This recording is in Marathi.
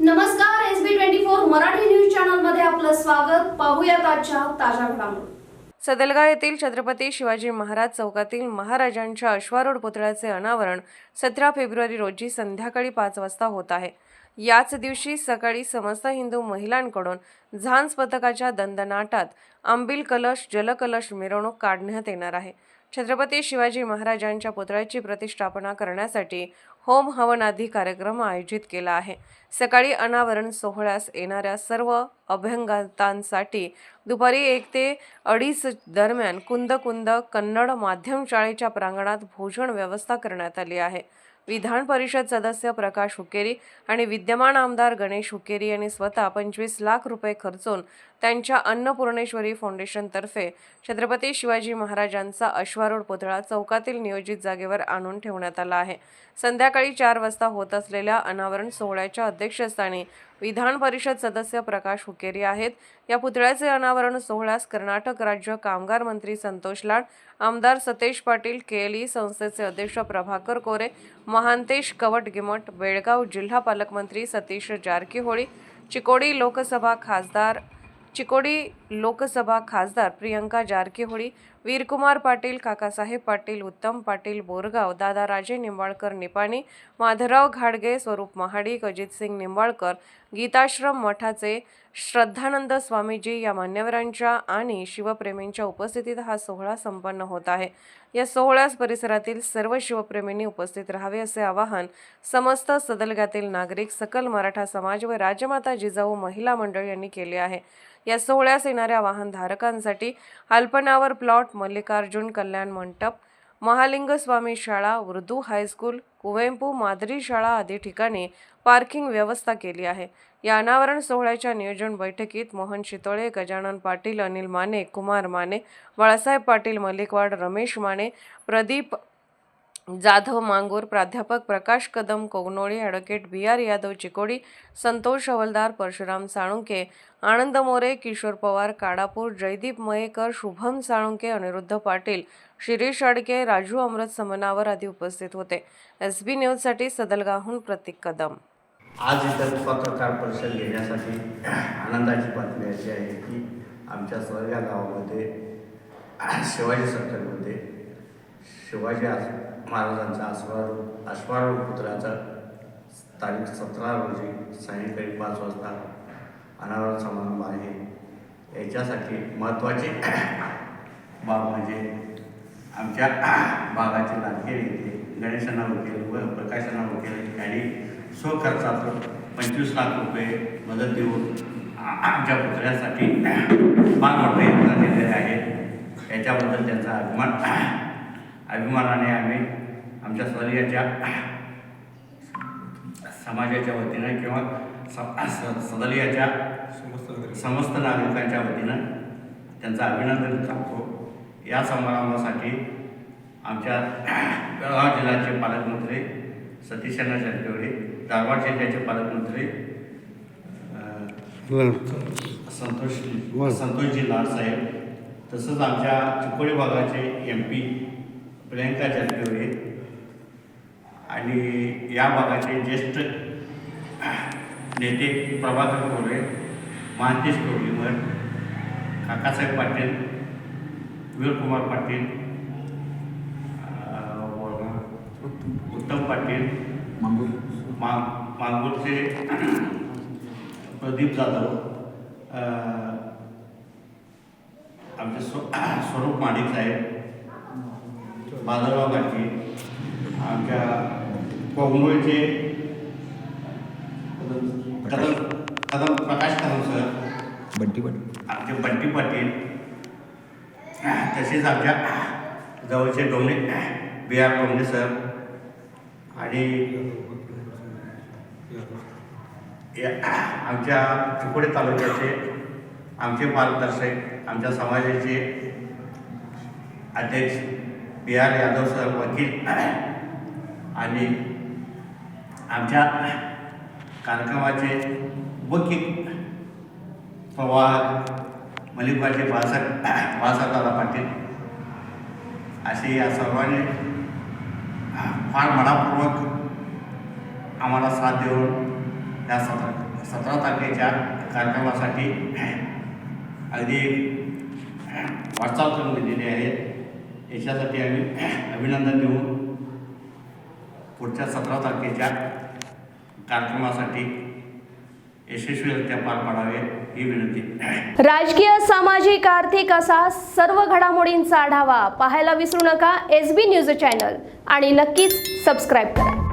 नमस्कार S B twenty four Marathi news चॅनलमध्ये आपलं स्वागत. पाहूयात आजच्या ताज्या घडामोडी. सदलगाव येथील छत्रपती शिवाजी महाराज चौकातील महाराजांच्या अश्वारूढ पुतळ्याचे अनावरण सतरा फेब्रुवारी रोजी संध्याकाळी पाच वाजता होत आहे. याच दिवशी सकाळी समस्त हिंदू महिलांकडून झांज पथकाच्या दंदनाटात आंबील कलश जलकलश मिरवणूक काढण्यात येणार आहे. छत्रपती शिवाजी महाराजांच्या पुतळ्याची प्रतिष्ठापना करण्यासाठी होम हवन आदी कार्यक्रम आयोजित केला आहे. सकाळी अनावरण सोहळ्यास येणाऱ्या सर्व अभ्यंगतांसाठी दुपारी एक ते अडीच दरम्यान कुंद कुंद कन्नड माध्यम शाळेच्या प्रांगणात भोजन व्यवस्था करण्यात आली आहे. विधान परिषद सदस्य प्रकाश हुकेरी आणि विद्यमान आमदार गणेश हुकेरी यांनी स्वतः पंचवीस लाख रुपये खर्चून त्यांच्या अन्नपूर्णेश्वरी फाउंडेशनतर्फे छत्रपती शिवाजी महाराजांचा अश्वारूढ पुतळा चौकातील नियोजित जागेवर आणून ठेवण्यात आला आहे. संध्याकाळी चार वाजता होत असलेल्या अनावरण सोहळ्याच्या अध्यक्षस्थानी विधान परिषद सदस्य प्रकाश हुकेरी आहेत. या पुतळ्याचे अनावरण सोहळ्यास कर्नाटक राज्य कामगार मंत्री संतोष लाड आमदार सतेज पाटील केएलई संस्थेचे अध्यक्ष प्रभाकर कोरे महांतेश कवटगिमट बेळगाव जिल्हा पालकमंत्री सतीश जारकीहोळी चिकोडी लोकसभा खासदार चिकोडी लोकसभा खासदार प्रियंका जारकीहोळी वीरकुमार पाटील काकासाहेब पाटील उत्तम पाटील बोरगाव दादाराजे निंबाळकर निपाणी माधवराव घाडगे स्वरूप महाडिक अजितसिंग निंबाळकर गीताश्रम मठाचे श्रद्धानंद स्वामीजी या मान्यवरांच्या आणि शिवप्रेमींच्या उपस्थितीत हा सोहळा संपन्न होत आहे. या सोहळ्यास परिसरातील सर्व शिवप्रेमींनी उपस्थित राहावे असे आवाहन समस्त सदलग्यातील नागरिक सकल मराठा समाज व राजमाता जिजाऊ महिला मंडळ यांनी केले आहे. या सोहळ्यास येणाऱ्या वाहनधारकांसाठी अल्पनावर प्लॉट मल्लिकार्जुन कल्याण मंडप महालिंगस्वामी शाळा उर्दू हायस्कूल कुवेंपू मादरी शाळा आदी ठिकाणी पार्किंग व्यवस्था केली आहे. या अनावरण सोहळ्याच्या नियोजन बैठकीत मोहन शितोळे गजानन पाटील अनिल माने कुमार माने बाळासाहेब पाटील मल्लिकवाड रमेश माने प्रदीप जाधव मांगूर प्राध्यापक Prakash Kadam Kognoli advocate B R Yadav Chikodi Santosh Hawaldar Parshuram Salunkhe Anand More Kishor Pawar Kadapur Jaydeep Mayekar Shubham Salunkhe Aniruddha Patil Shirish Adke Raju Amrut Samnavar आदी उपस्थित होते. एस बी न्यूजसाठी सदलगाहून प्रतीक कदम. आज इथं पत्रकार परिषद घेण्यासाठी आनंदाची बातमी अशी आहे की आमच्या सगळ्या गावामध्ये शिवाजी सर्कलमध्ये शिवाजी महाराजांचा अश्वारूढ अश्वारूढ पुत्राचा तारीख सतरा रोजी सायंकाळी पाच वाजता अनावरण समारंभ आहे. याच्यासाठी महत्त्वाची बाब म्हणजे आमच्या भागाचे लाडके नेते गणेशांना वकील व प्रकाशांना वकील यांनी स्वखर्चातून पंचवीस लाख रुपये मदत देऊन आमच्या पुतळ्यासाठी फार मोठे योगदान दिलेले आहे. याच्याबद्दल त्यांचा अभिमान अभिमानाने आम्ही आमच्या स्वरीयाच्या समाजाच्या वतीनं किंवा सदलियाच्या समस्त नागरिकांच्या वतीनं त्यांचं अभिनंदन करतो. या समारंभासाठी आमच्या बेळगाव जिल्ह्याचे पालकमंत्री सतीशचंद्र जारकिहोळी धारवाड जिल्ह्याचे पालकमंत्री संतोष संतोषजी लाड साहेब तसंच आमच्या चिकोडी भागाचे एम पी प्रियंका जारकिहोळी आणि या भागाचे ज्येष्ठ नेते प्रभाकर कोरे महांतेश कोर्लीमठ काकासाहेब पाटील वीरकुमार पाटील उत्तम पाटील मा मांगूरचे प्रदीप जाधव आमचे स्व स्वरूप माडिक साहेब बाजारराव गाठी आमच्या कोंगोळचे कदम कदम प्रकाश कदम सर. बंटी बंटी आमचे बंटी पाटील. तसेच आमच्या जवळचे डोंगणे बी आर डोंगणे सर. आणि या- आमच्या चिकोडी तालुक्याचे आमचे मार्गदर्शक आमच्या समाजाचे अध्यक्ष. बी आर यादव सर वकील. आणि आमच्या कार्यक्रमाचे वकील पवार मलिकबाजी बाळासाहेब बाळासाहेबदादा पाटील. असे या सर्वांनी फार मनापूर्वक आम्हाला साथ देऊन या सतरा सतरा तारखेच्या कार्यक्रमासाठी अगदी वाटचाल करून दिलेली आहेत याच्यासाठी आम्ही अभिनंदन देऊन पुढच्या सतरा तारखेच्या कार्यक्रमासाठी यशस्वीरित्या पार पाडावे ही विनंती. राजकीय सामाजिक आर्थिक असा सर्व घडामोडींचा आढावा पाहायला विसरू नका. एस बी न्यूज चॅनल आणि नक्कीच सबस्क्राईब करा.